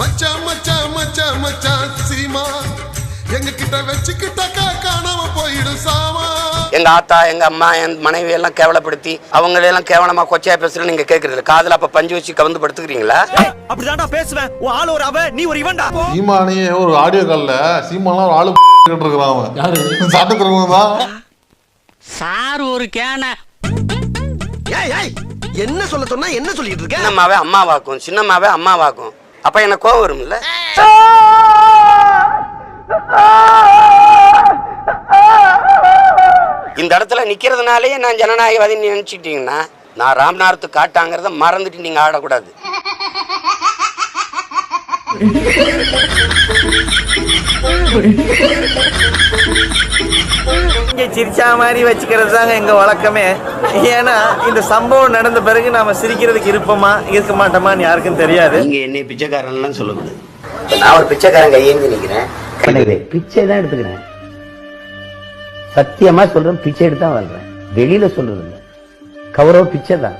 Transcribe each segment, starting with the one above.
மச்சான் மச்சான் மச்சான் மச்சான் சீமா. எங்க கிட்ட வச்சுக்கிட்டாக்கா காணாம போயிடும் சாமா. எங்க ஆத்தா எங்க அம்மா என் மனைவி எல்லாம் கேவலப்படுத்தி அவங்கள எல்லாம் கேவலமா கொச்சையா பேசுறது நீங்க கேக்குறது காதுல அப்ப பஞ்சு வச்சு கவுந்து படுத்துக்கிறீங்களா? அப்படிதான்டா பேசுவேன். உன் ஆள் ஒரு அவ நீ ஒரு இவன்டா. சீமானையே ஒரு ஆடியோ கால்ல சீமானா ஒரு ஆளு இருக்கிறான் அவன். சாட்டுக்கிறவங்க தான். சார் ஒரு கேன. ஏய் ஏய் என்ன சொல்ல சொன்னா என்ன சொல்லிட்டு இருக்க? சின்னம்மாவே அம்மாவாக்கும் சின்னம்மாவே அம்மாவாக்கும். அப்ப எனக்கு கோவம் வரும்ல? இந்த இடத்துல நிக்கிறதுனாலயே நான் ஜனநாயகவாதி நினைச்சிட்டீங்கன்னா நான் ராம்நாத் காட்டாங்கிறத மறந்துட்டு நீங்க ஆடக்கூடாது. இங்க சிரிச்சா மாதிரி வச்சுக்கிறது தாங்க எங்க வழக்கமே. ஏன்னா இந்த சம்பவம் நடந்த பிறகு நாம சிரிக்கிறதுக்கு இருப்போமா இருக்க மாட்டோமான்னு யாருக்கும் தெரியாது. நீங்க என்னை பிச்சைக்காரன்லாம் இப்ப நான் ஒரு பிச்சைக்காரன் கையேந்தி நிக்கிறேன். பிச்சை தான் எடுத்துக்கிறேன். சத்தியமா சொல்றேன் பிச்சை எடுத்து தான் வாழ்றேன். வெளியில சொல்றது இல்ல. கௌரவ பிச்சை தான்.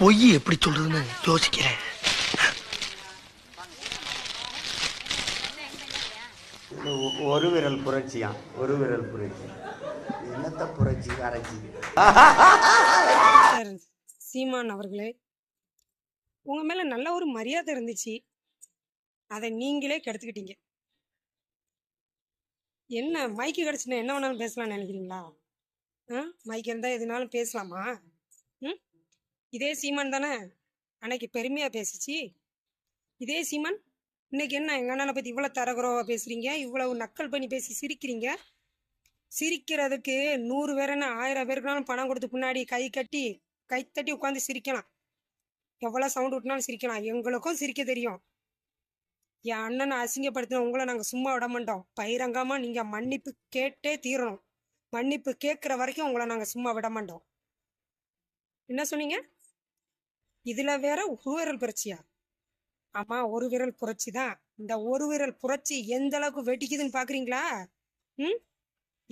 பொய் எப்படி சொல்றதுன்னு யோசிக்கிறேன். ஒரு விரல் புரட்சியா? ஒரு விரல் புரட்சி. என்னத்த புரட்சி அரைச்சி. சார் சீமான் அவர்களே உங்க மேல நல்ல ஒரு மரியாதை இருந்துச்சு. அதை நீங்களே கெடுத்துக்கிட்டீங்க. என்ன மைக்கு கிடச்சுன்னா என்ன வேணாலும் பேசலாம்னு நினைக்கிறீங்களா? ஆ மைக் இருந்தால் எதுனாலும் பேசலாமா? ம்? இதே சீமான் தானே அன்னைக்கு பெருமையாக பேசிச்சு. இதே சீமான் இன்னைக்கு என்ன எங்கள் அண்ணனை பற்றி இவ்வளோ தரகுறவாக பேசுகிறீங்க இவ்வளவு நக்கல் பண்ணி பேசி சிரிக்கிறீங்க? சிரிக்கிறதுக்கு நூறு பேர் என்ன ஆயிரம் பேருக்குனாலும் பணம் கொடுத்து பின்னாடி கை கட்டி கை தட்டி உட்காந்து சிரிக்கலாம். எவ்வளோ சவுண்ட் விட்டுனாலும் சிரிக்கலாம். எங்களுக்கும் சிரிக்க தெரியும். என் அண்ணனை அசிங்கப்படுத்தின உங்களை நாங்கள் சும்மா விட மாட்டோம். பயிரங்கமாக நீங்கள் மன்னிப்பு கேட்டே தீரணும். மன்னிப்பு கேட்குற வரைக்கும் உங்களை நாங்கள் சும்மா விட மாட்டோம். என்ன சொன்னீங்க? இதில் வேற ஒரு விரல் புரட்சியா? ஆமாம் ஒரு விரல் புரட்சி தான். இந்த ஒரு விரல் புரட்சி எந்த அளவுக்கு வெட்டிக்குதுன்னு பார்க்குறீங்களா ம்?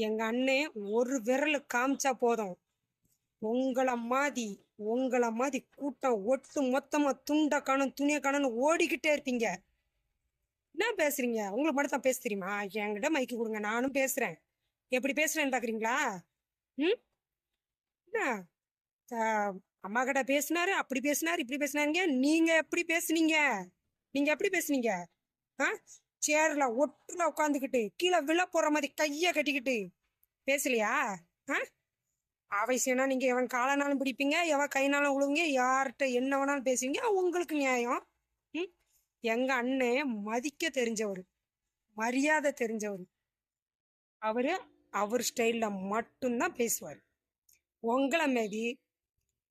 எங்க அண்ணே ஒரு விரல் காமிச்சா போதும். உங்களை மாதிரி உங்களை மாதிரி கூட்டம் ஒட்டு மொத்தமா துண்டை காணும் துணியை காணும்னு ஓடிக்கிட்டே இருப்பீங்க. என்ன பேசுறீங்க? உங்களுக்கு மட்டும் தான் பேச தெரியுமா? என்கிட்ட மைக்கு கொடுங்க நானும் பேசுறேன். எப்படி பேசுறேன்னு பாக்குறீங்களா? ம்? என்ன? அம்மா கிட்ட பேசினாரு அப்படி பேசினாரு இப்படி பேசினாருங்க. நீங்க எப்படி பேசுனீங்க? நீங்க எப்படி பேசுனீங்க? ஆ? சேர்ல ஒட்டுல உட்காந்துக்கிட்டு கீழே விழ போற மாதிரி கைய கட்டிக்கிட்டு பேசலையா? ஆ? அவசியம்னா நீங்க எவன் காலனாலும் பிடிப்பீங்க எவன் கைனாலும் உழுவுங்க யார்கிட்ட என்ன வேணாலும் பேசுவீங்க உங்களுக்கு நியாயம். ம்? எங்க அண்ணன் மதிக்க தெரிஞ்சவர். மரியாதை தெரிஞ்சவர். அவரு அவர் ஸ்டைல்ல மட்டும்தான் பேசுவார். உங்களை மாரி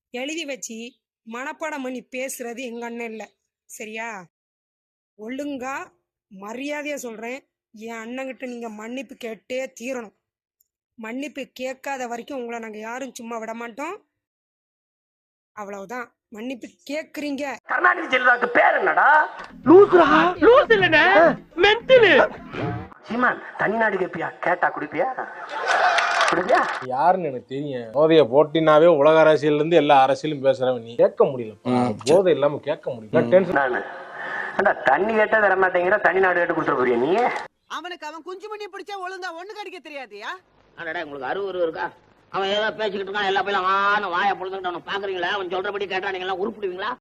எழுதி வச்சு மனப்பாடம் பண்ணி பேசுறது எங்க அண்ணன் இல்லை. சரியா? ஒழுங்கா மரியாதையா சொல்றேன். என் அண்ணங்கிட்ட நீங்க மன்னிப்பு கேட்டே தீரணும். மன்னிப்பு கேட்காத வரைக்கும் உங்களை நாங்க யாரும் சும்மா விட மாட்டோம் அவ்வளவுதான். மன்னிப்பு கேக்குறீங்க கருணாநிதி செல்வாக்கு பேர் என்னடா? சீமான் தனிநாடு கேப்பியா? கேட்டா குடிப்பியா? குடிப்பியா? யாருன்னு எனக்கு தெரியும். போதைய போட்டினாவே உலக அரசியல்ல இருந்து எல்லா அரசியலும் பேசுறவன் நீ. கேட்க முடியல போதை இல்லாம கேட்க முடியல. டென்ஷன் நானு ஏண்டா தண்ணி கேட்டா தர மாட்டேங்கிற தனி நாடு கேட்டு கொடுத்துட போறியா நீ அவனுக்கு அவன் குஞ்சு மணி பிடிச்சா ஒழுங்கா ஒண்ணு கடிக்க தெரியாதியா? அடடா உங்களுக்கு அறுவரு இருக்கா? அவன் ஏதோ பேசிக்கிட்டு இருக்கான் எல்லா பையன் ஆன வாயை பொழுதுகிட்டு அவனை பாக்குறீங்களா அவன் சொல்றபடி கேட்டா நீங்க எல்லாம் உருப்பிடுவீங்களா?